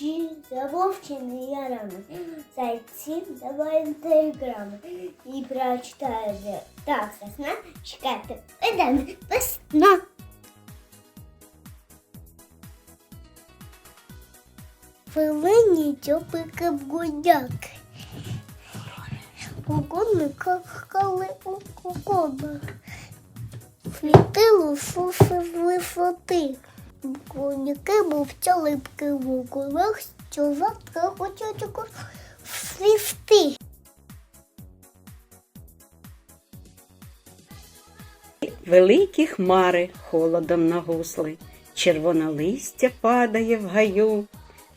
Вночі за вовчими ярами, зайці за грами. І прочитає так сосна, чекати видане весна. Пилині тьопики в гудяк. Угодно какали у кукоба. Літило фуфи висоти. Коняки мовця липки в околах, що завтра хочуть свісти. Великі хмари холодом нагусли, червона листя падає в гаю,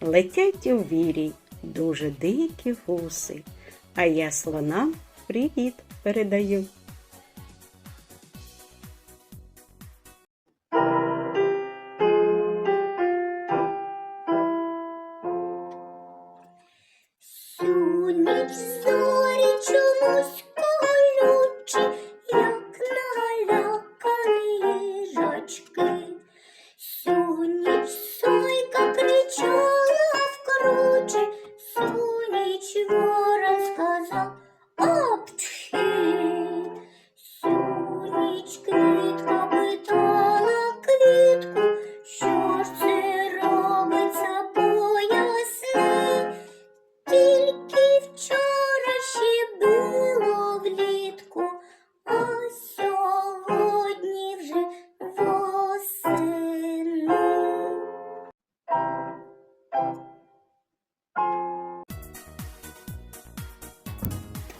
летять у вірі дуже дикі гуси, а я слонам привіт передаю. Всю ніч зорі чомусь колючі, як налякані сойка кричала вкруче, всю ніч ворон сказав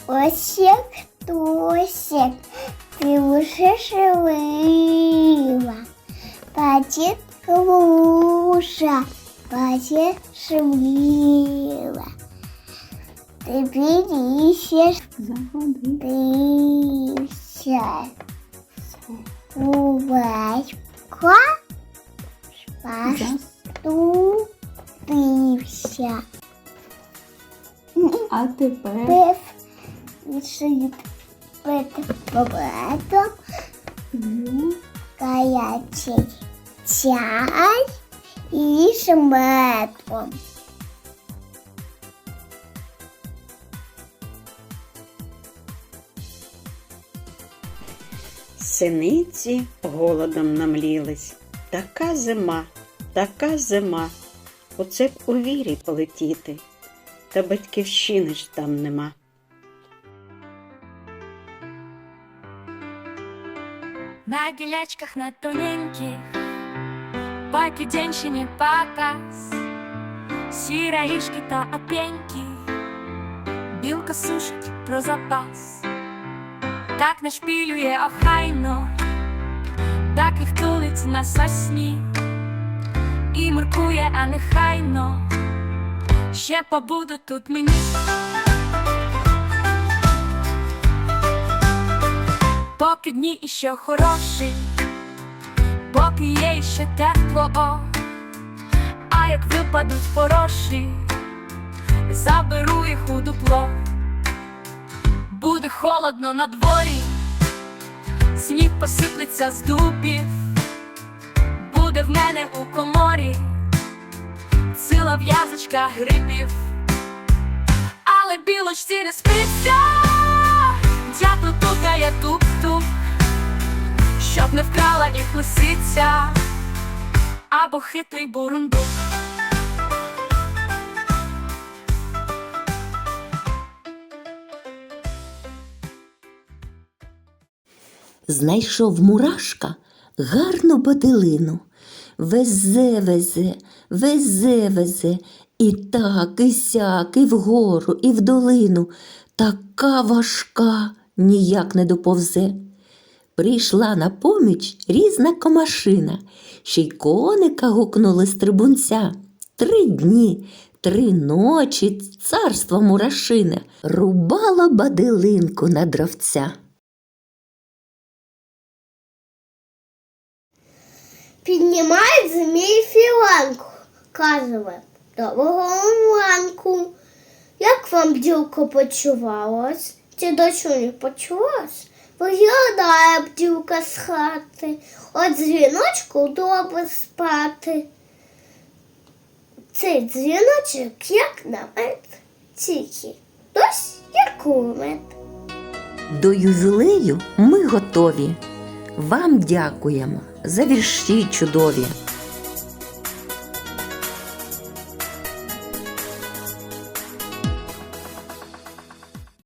Осік, тосік, ти вже шевила, патіт клуша, патіт шевила. Тобі ліще дився. Увечка паступився. А тепер Пив відшит пити побетом гарячий чай із медом. Синиці голодом намлілись. Така зима, така зима. Оце б у вірі полетіти, та батьківщини ж там нема. На гілячках на тоненьких Паки дівчині показ Сіра ішки та опеньки Білка сушить про запас. Так нашпілює охайно Так і втулить на сосні. І муркує, а нехайно Ще побуду тут мені Поки дні іще хороші, поки є іще тепло, о. а як випадуть хороші, заберу їх у дупло. Буде холодно на дворі, сніг посиплеться з дубів, буде в мене у коморі, ціла в'язочка грибів, але білочці не спиться. Дятел тукає туп-туп, щоб не вкрала їх лисиця або хитрий бурундук. Знайшов мурашка гарну бодилину. Везе, везе, везе, везе, і так, і сяк, і вгору, і в долину. Така важка ніяк не доповзе. Прийшла на поміч різна комашина, ще й коника гукнули з трибунця. Три дні, три ночі царство мурашине рубало бадилинку на дровця. Піднімають змій філанку, каже доброго ранку. Як вам бділко почувалась? Чи дочу не почувалась? Виглядає бділка з хати, от дзвіночку добре спати. цей дзвіночок, як намет, тільки дось як кулемет. До ювілею ми готові. Вам дякуємо за вірші чудові.